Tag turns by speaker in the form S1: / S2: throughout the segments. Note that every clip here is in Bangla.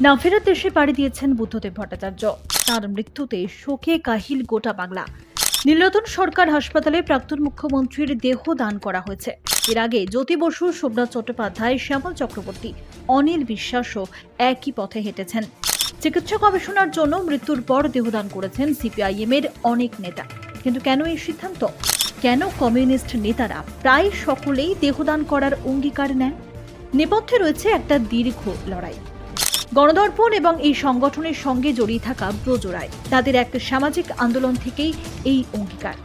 S1: না ফেরার দেশে পাড়ি দিয়েছেন বুদ্ধদেব ভট্টাচার্য। তার মৃত্যুতে শোকে কাহিল গোটা বাংলা। নীলরতন সরকার হাসপাতালে প্রাক্তন মুখ্যমন্ত্রীর দেহ দান করা হয়েছে। এর আগে জ্যোতি বসু, সোমনাথ চট্টোপাধ্যায়, শ্যামল চক্রবর্তী, অনিল বিশ্বাসও একই পথে হেঁটেছেন। চিকিৎসা গবেষণার জন্য মৃত্যুর পর দেহদান করেছেন সিপিআইএম এর অনেক নেতা। কিন্তু কেন এই সিদ্ধান্ত? কেন কমিউনিস্ট নেতারা প্রায় সকলেই দেহদান করার অঙ্গীকার নেন? নেপথ্যে রয়েছে একটা দীর্ঘ লড়াই। গণদর্পণ এবং এই সংগঠনের সঙ্গে জড়িয়ে থাকা ব্রজ রায়, তাদের এক সামাজিক আন্দোলন থেকেই এই অঙ্গীকার।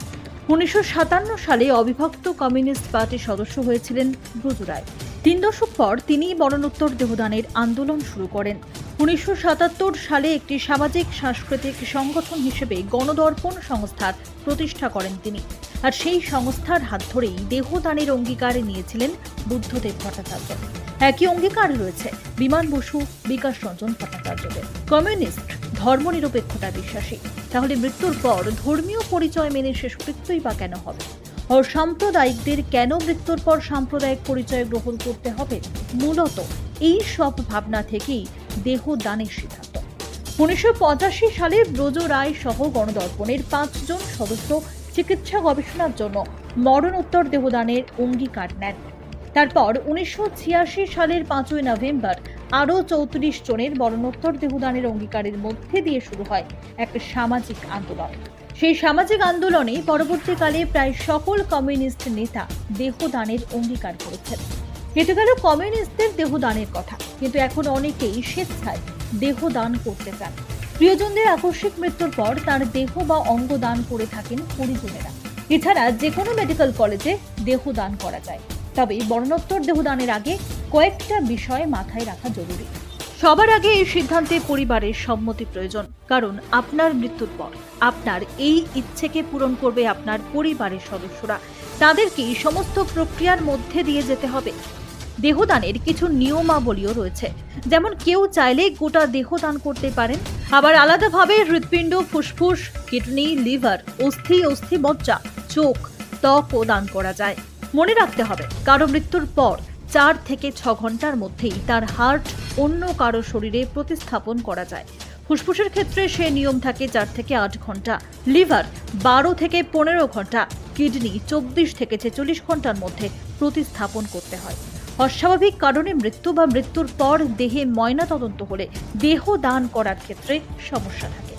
S1: উনিশশো সাতান্ন সালে অবিভক্ত কমিউনিস্ট পার্টির সদস্য হয়েছিলেন ব্রজ রায়। তিন দশক পর তিনি মরণোত্তর দেহদানের আন্দোলন শুরু করেন। উনিশশো সাতাত্তর সালে একটি সামাজিক সাংস্কৃতিক সংগঠন হিসেবে গণদর্পণ সংস্থার প্রতিষ্ঠা করেন তিনি। আর সেই সংস্থার হাত ধরেই দেহদানের অঙ্গীকার নিয়েছিলেন বুদ্ধদেব ভট্টাচার্য। একই অঙ্গীকার রয়েছে বিমান বসু বিকাশ রঞ্জন ভট্টাচার্যদের। কমিউনিস্ট, ধর্মনিরপেক্ষতা বিশ্বাসী। তাহলে মৃত্যুর পর ধর্মীয় পরিচয় মেনে শেষকৃত্যই বা কেন হবে? সাম্প্রদায়িকদের কেন মৃত্যুর পর সাম্প্রদায়িক পরিচয় গ্রহণ করতে হবে? মূলত এই সব ভাবনা থেকেই দেহ দানের সিদ্ধান্ত। উনিশশো পঁচাশি সালে ব্রজ রায় সহ গণদর্পণের পাঁচজন সদস্য চিকিৎসা গবেষণার জন্য মরণোত্তর দেহদানের অঙ্গীকার নেন। তারপর উনিশশো ছিয়াশি সালের পাঁচই নভেম্বর আরও চৌত্রিশ জনের মরণোত্তর দেহদানের অঙ্গীকারের মধ্যে দিয়ে শুরু হয় এক সামাজিক আন্দোলন। সেই সামাজিক আন্দোলনে পরবর্তীকালে প্রায় সকল কমিউনিস্ট নেতা দেহদানের অঙ্গীকার করেছেন। কেটে গেল কমিউনিস্টদের দেহদানের কথা, কিন্তু এখন অনেকেই স্বেচ্ছায় দেহদান করতে চান। প্রিয়জনদের আকস্মিক মৃত্যুর পর তার দেহ বা অঙ্গ দান করে থাকেন পরিজনেরা। এছাড়া যে কোনো মেডিকেল কলেজে দেহ দান করা যায়। তবে মরণোত্তর দেহদানের আগে কয়েকটা বিষয় মাথায় রাখা জরুরি। সবার আগে এই সিদ্ধান্তে পরিবারের সম্মতি প্রয়োজন, কারণ আপনার মৃত্যুর পর আপনার এই ইচ্ছেকে পূরণ করবে আপনার পরিবারের সদস্যরা। তাদেরকে এই সমস্ত প্রক্রিয়ার মধ্যে দিয়ে যেতে হবে। দেহদানের কিছু নিয়মাবলীও রয়েছে, যেমন কেউ চাইলে গোটা দেহ দান করতে পারেন। আবার আলাদাভাবে হৃৎপিণ্ড, ফুসফুস, কিডনি, লিভার, অস্থি অস্থি মজ্জা, চোখ, ত্বকও দান করা যায়। মনে রাখতে হবে, কারও মৃত্যুর পর চার থেকে ছ ঘণ্টার মধ্যেই তার হার্ট অন্য কারও শরীরে প্রতিস্থাপন করা যায়। ফুসফুসের ক্ষেত্রে সে নিয়ম থাকে চার থেকে আট ঘণ্টা, লিভার বারো থেকে পনেরো ঘণ্টা, কিডনি চব্বিশ থেকে ছেচল্লিশ ঘণ্টার মধ্যে প্রতিস্থাপন করতে হয়। অস্বাভাবিক কারণে মৃত্যু বা মৃত্যুর পর দেহে ময়নাতদন্ত হলে দেহ দান করার ক্ষেত্রে সমস্যা থাকে।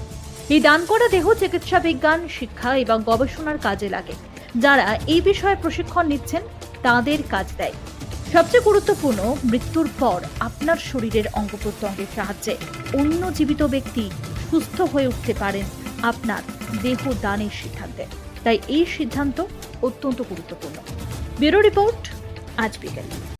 S1: এই দান করা দেহ চিকিৎসা বিজ্ঞান, শিক্ষা এবং গবেষণার কাজে লাগে। যারা এই বিষয়ে প্রশিক্ষণ নিচ্ছেন, তাদের কাজ দেয়। সবচেয়ে গুরুত্বপূর্ণ, মৃত্যুর পর আপনার শরীরের অঙ্গ প্রত্যঙ্গের সাহায্যে অন্য জীবিত ব্যক্তি সুস্থ হয়ে উঠতে পারেন আপনার দেহ দানের সিদ্ধান্তে। তাই এই সিদ্ধান্ত অত্যন্ত গুরুত্বপূর্ণ। ব্যুরো রিপোর্ট, আজ বিকেল।